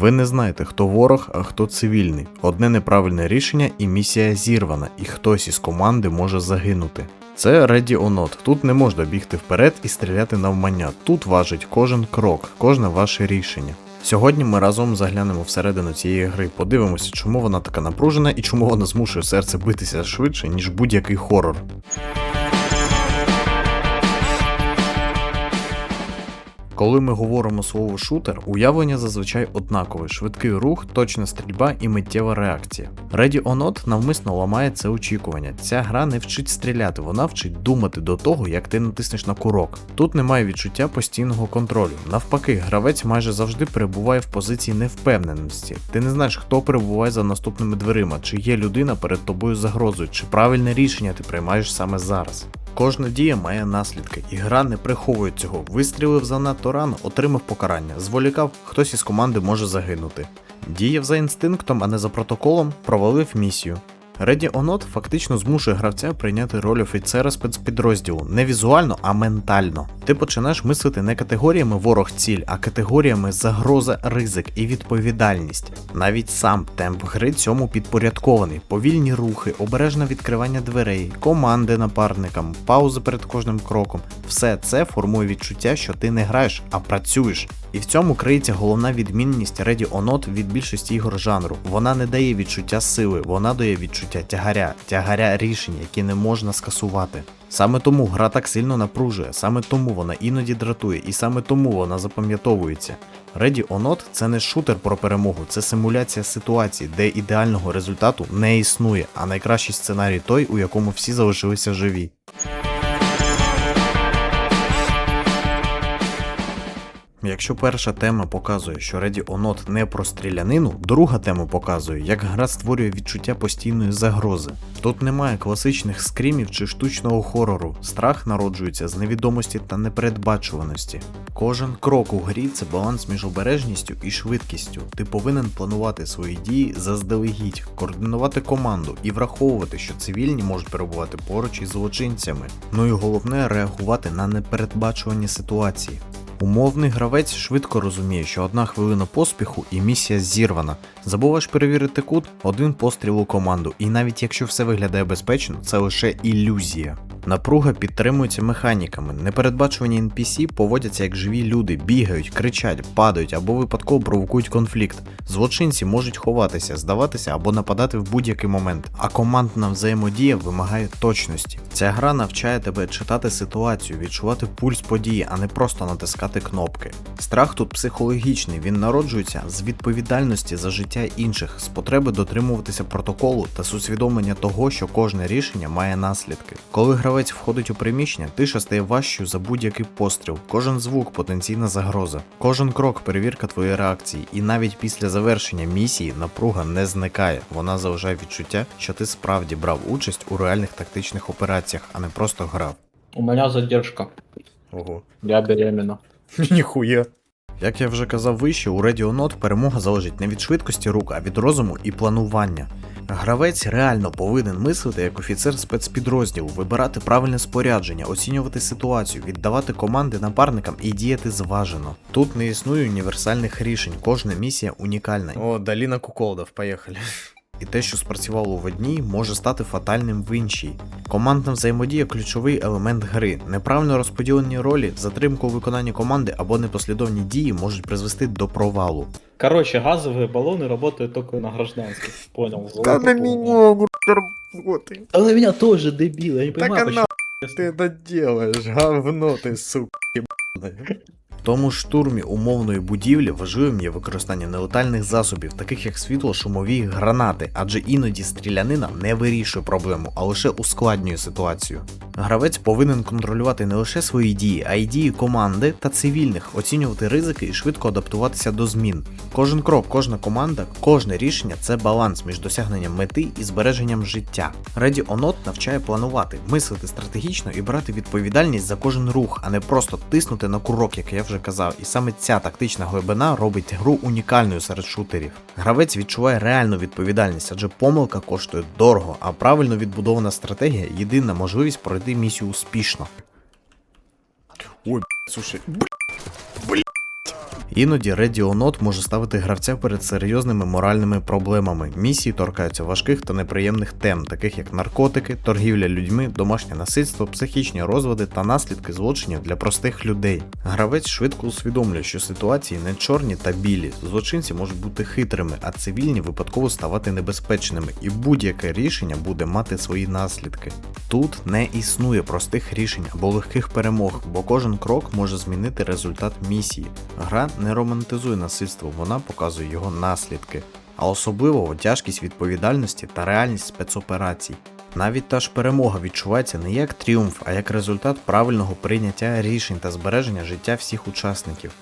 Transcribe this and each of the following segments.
Ви не знаєте, хто ворог, а хто цивільний. Одне неправильне рішення і місія зірвана, і хтось із команди може загинути. Це Ready or Not. Тут не можна бігти вперед і стріляти навмання. Тут важить кожен крок, кожне ваше рішення. Сьогодні ми разом заглянемо всередину цієї гри, подивимося, чому вона така напружена і чому вона змушує серце битися швидше, ніж будь-який хорор. Коли ми говоримо слово шутер, уявлення зазвичай однакове: швидкий рух, точна стрільба і миттєва реакція. Ready or Not навмисно ламає це очікування. Ця гра не вчить стріляти, вона вчить думати до того, як ти натиснеш на курок. Тут немає відчуття постійного контролю. Навпаки, гравець майже завжди перебуває в позиції невпевненості. Ти не знаєш, хто перебуває за наступними дверима, чи є людина перед тобою загрозою, чи правильне рішення ти приймаєш саме зараз. Кожна дія має наслідки, і гра не приховує цього. Вистрілив занадто рано, отримав покарання. Зволікав, хтось із команди може загинути. Діяв за інстинктом, а не за протоколом, провалив місію. Ready or фактично змушує гравця прийняти роль офіцера спецпідрозділу не візуально, а ментально. Ти починаєш мислити не категоріями ворог ціль, а категоріями загроза, ризик і відповідальність. Навіть сам темп гри цьому підпорядкований, повільні рухи, обережне відкривання дверей, команди напарникам, паузи перед кожним кроком. Все це формує відчуття, що ти не граєш, а працюєш. І в цьому криється головна відмінність Ready or Not від більшості ігор жанру. Вона не дає відчуття сили, вона дає відчуття тягаря, тягаря рішень, які не можна скасувати. Саме тому гра так сильно напружує, саме тому вона іноді дратує, і саме тому вона запам'ятовується. Ready or Not – це не шутер про перемогу, це симуляція ситуації, де ідеального результату не існує, а найкращий сценарій той, у якому всі залишилися живі. Якщо перша тема показує, що or Not не про стрілянину, друга тема показує, як гра створює відчуття постійної загрози. Тут немає класичних скрімів чи штучного хорору. Страх народжується з невідомості та непередбачуваності. Кожен крок у грі це баланс між обережністю і швидкістю. Ти повинен планувати свої дії заздалегідь, координувати команду і враховувати, що цивільні можуть перебувати поруч із злочинцями. Ну і головне реагувати на непередбачувані ситуації. Умовний гравець швидко розуміє, що одна хвилина поспіху і місія зірвана. Забуваєш перевірити кут, один постріл у команду, і навіть якщо все виглядає безпечно, це лише ілюзія. Напруга підтримується механіками. Непередбачувані NPC поводяться як живі люди, бігають, кричать, падають або випадково провокують конфлікт. Злочинці можуть ховатися, здаватися або нападати в будь-який момент, а командна взаємодія вимагає точності. Ця гра навчає тебе читати ситуацію, відчувати пульс події, а не просто натискати кнопки. Страх тут психологічний, він народжується з відповідальності за життя інших, з потреби дотримуватися протоколу та з усвідомлення того, що кожне рішення має наслідки. Коли гравець входить у приміщення, тиша стає важчою за будь-який постріл, кожен звук потенційна загроза, кожен крок перевірка твоєї реакції, і навіть після завершення місії напруга не зникає. Вона залишає відчуття, що ти справді брав участь у реальних тактичних операціях, а не просто грав. У меня задержка. Ого. Я беременна. Ніхуя. Як я вже казав вище, у Radio Note перемога залежить не від швидкості рук, а від розуму і планування. Гравець реально повинен мислити як офіцер спецпідрозділу, вибирати правильне спорядження, оцінювати ситуацію, віддавати команди напарникам і діяти зважено. Тут не існує універсальних рішень, кожна місія унікальна. О, Даліна Куколдов, поїхали. І те, що спрацювало в одній, може стати фатальним в іншій. Командна взаємодія ключовий елемент гри. Неправильно розподілені ролі, затримку у виконанні команди або непослідовні дії можуть призвести до провалу. Короче, газовые баллоны работают только на гражданских. Понял. Та золото на понял. мене роботи. А на меня тоже дебил, я не Так понимаю, она почему. ти доделаєш, говно ти, сука, єбане. Тому штурмі умовної будівлі важливим є використання нелетальних засобів, таких як світло, шумові гранати, адже іноді стрілянина не вирішує проблему, а лише ускладнює ситуацію. Гравець повинен контролювати не лише свої дії, а й дії команди та цивільних, оцінювати ризики і швидко адаптуватися до змін. Кожен крок, кожна команда, кожне рішення це баланс між досягненням мети і збереженням життя. Or Not навчає планувати, мислити стратегічно і брати відповідальність за кожен рух, а не просто тиснути на курок, як я вже казав. І саме ця тактична глибина робить гру унікальною серед шутерів. Гравець відчуває реальну відповідальність, адже помилка коштує дорого, а правильно відбудована стратегія єдина можливість пройти місію успішно. Ой, слушай, Іноді Redionot може ставити гравця перед серйозними моральними проблемами. Місії торкаються важких та неприємних тем, таких як наркотики, торгівля людьми, домашнє насильство, психічні розвади та наслідки злочинів для простих людей. Гравець швидко усвідомлює, що ситуації не чорні та білі. Злочинці можуть бути хитрими, а цивільні випадково ставати небезпечними, і будь-яке рішення буде мати свої наслідки. Тут не існує простих рішень або легких перемог, бо кожен крок може змінити результат місії. Гра не романтизує насильство, вона показує його наслідки, а особливо тяжкість відповідальності та реальність спецоперацій. Навіть та ж перемога відчувається не як тріумф, а як результат правильного прийняття рішень та збереження життя всіх учасників.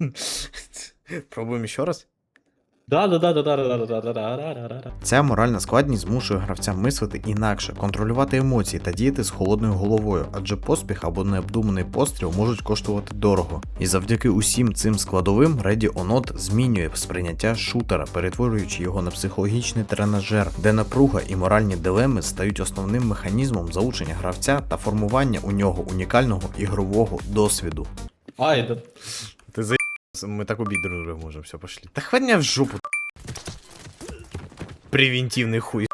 Пробуємо ще раз. Ця моральна складність змушує гравця мислити інакше, контролювати емоції та діяти з холодною головою, адже поспіх або необдуманий постріл можуть коштувати дорого. І завдяки усім цим складовим or Not змінює сприйняття шутера, перетворюючи його на психологічний тренажер, де напруга і моральні дилеми стають основним механізмом залучення гравця та формування у нього унікального ігрового досвіду. Ай, да. Ты за... Мы так убить друг друга можем, все, пошли. Да хватит в жопу. Превентивний хуй.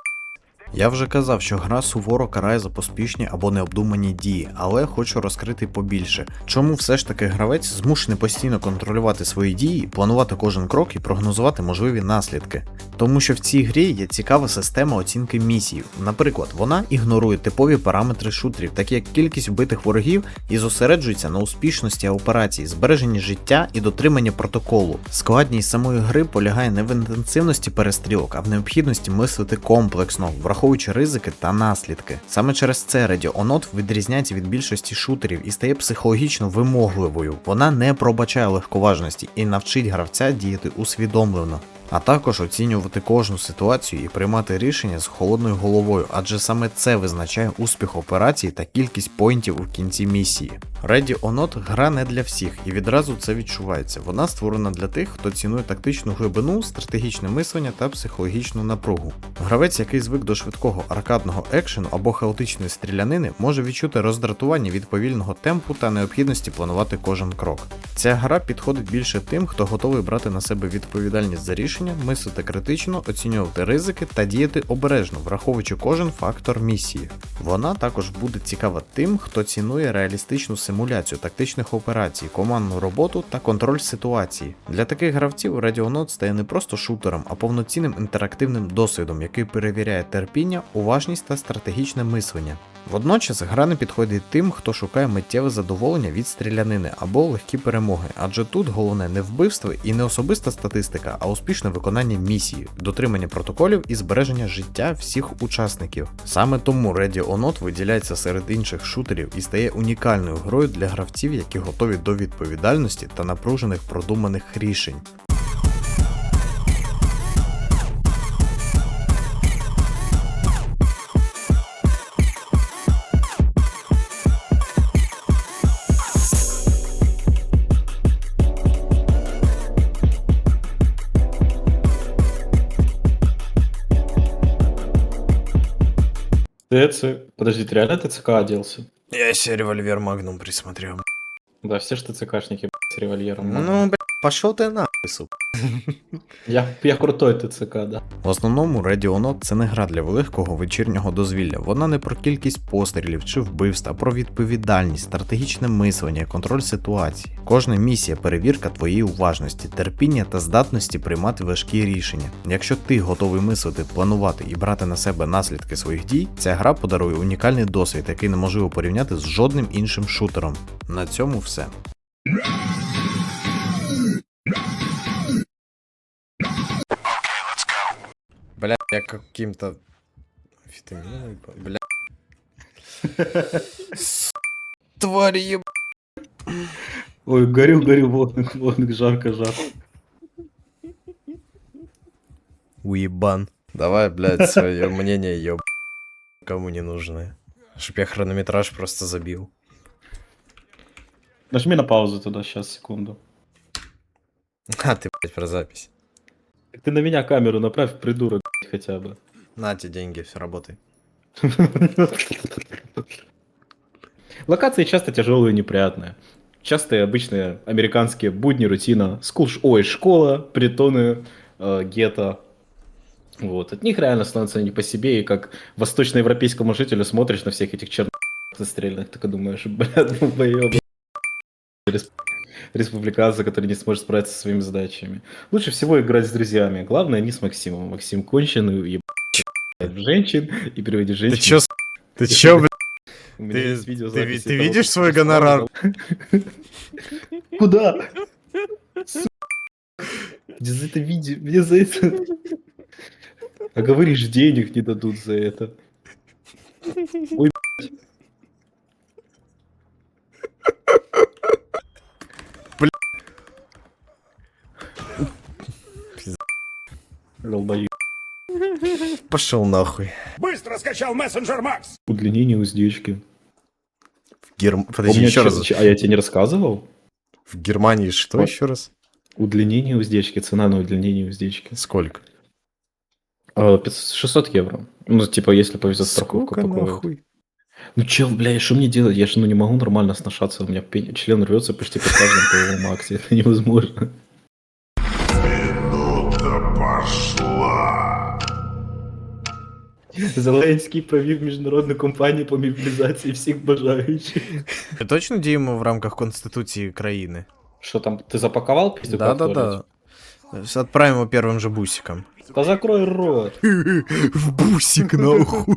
Я вже казав, що гра суворо карає за поспішні або необдумані дії, але хочу розкрити побільше. Чому все ж таки гравець змушений постійно контролювати свої дії, планувати кожен крок і прогнозувати можливі наслідки? Тому що в цій грі є цікава система оцінки місій. Наприклад, вона ігнорує типові параметри шутерів, такі як кількість вбитих ворогів, і зосереджується на успішності операцій, збереженні життя і дотриманні протоколу. Складність самої гри полягає не в інтенсивності перестрілок, а в необхідності мислити комплексно, враховуючи ризики та наслідки. Саме через це Onot відрізняється від більшості шутерів і стає психологічно вимогливою. Вона не пробачає легковажності і навчить гравця діяти усвідомлено. А також оцінювати кожну ситуацію і приймати рішення з холодною головою, адже саме це визначає успіх операції та кількість поінтів у кінці місії. Ready or Not гра не для всіх, і відразу це відчувається. Вона створена для тих, хто цінує тактичну глибину, стратегічне мислення та психологічну напругу. Гравець, який звик до швидкого аркадного екшену або хаотичної стрілянини, може відчути роздратування від повільного темпу та необхідності планувати кожен крок. Ця гра підходить більше тим, хто готовий брати на себе відповідальність за рішення, мислити критично, оцінювати ризики та діяти обережно, враховуючи кожен фактор місії. Вона також буде цікава тим, хто цінує реалістичну симуляцію тактичних операцій, командну роботу та контроль ситуації. Для таких гравців Radionaut стає не просто шутером, а повноцінним інтерактивним досвідом, який перевіряє терпіння, уважність та стратегічне мислення. Водночас гра не підходить тим, хто шукає миттєве задоволення від стрілянини або легкі перемоги, адже тут головне не вбивство і не особиста статистика, а успішне виконання місії, дотримання протоколів і збереження життя всіх учасників. Саме тому Ready or виділяється серед інших шутерів і стає унікальною грою для гравців, які готові до відповідальності та напружених продуманих рішень. ТЦ. Подожди, ты реально ТЦК оделся? Я себе револьвер Магнум присмотрел. Да, все ж ТЦКшники, б***ь, с револьвером. Ну, бля, пошел ты нахуй, сука. Я, я крутой ТЦК, да. В основному Radio Not це не гра для великого вечірнього дозвілля. Вона не про кількість пострілів чи вбивств, а про відповідальність, стратегічне мислення, контроль ситуації. Кожна місія перевірка твоєї уважності, терпіння та здатності приймати важкі рішення. Якщо ти готовий мислити, планувати і брати на себе наслідки своїх дій, ця гра подарує унікальний досвід, який неможливо порівняти з жодним іншим шутером. На цьому все. Я каким-то витамином, бля. Твари еб... Ой, горю, горю, вон, вон, жарко, жарко. Уебан. Давай, блядь, свое мнение еб... Кому не нужное. Чтоб я хронометраж просто забил. Нажми на паузу туда, сейчас, секунду. А ты, блядь, про запись. Так ты на меня камеру направь, придурок, хотя бы. На тебе деньги, все работай. Локации часто тяжелые и неприятные. частые обычные американские будни, рутина. Скул, ш- ой, школа, притоны, э, гетто. Вот. От них реально становится не по себе, и как восточноевропейскому жителю смотришь на всех этих черных застреленных, так и думаешь, блядь. Рес- Республиканцы, которые не сможет справиться со своими задачами. Лучше всего играть с друзьями. Главное, не с Максимом. Максим конченый, ебать в женщин и переводит Ты женщин. чё, с- ты чё, блядь? У меня Ты- есть ты ты того, видишь свой гонорар? Куда? Мне за это видео, мне за это... А говоришь, денег не дадут за это. Ой, блядь. Долбоёб. Пошел нахуй. Быстро скачал мессенджер Макс. Удлинение уздечки. В Герм... У Подожди, еще раз. А я тебе не рассказывал? В Германии что Вот. еще раз? Удлинение уздечки, цена на удлинение уздечки. Сколько? А, 500 600 евро. Ну, типа, если повезет страховку Сколько покроет. нахуй? Ну чел, бля, что мне делать? Я же ну, не могу нормально сношаться, у меня пень- член рвется почти при каждом половом акте. Это невозможно. Зеленський провів міжнародну кампанію по мобілізації всіх бажаючих. Ти точно діємо в рамках Конституції країни? Що там, ти запакував пісню? Да, да, да. Отправим его первым же бусиком. Та закрой рот. В бусик нахуй.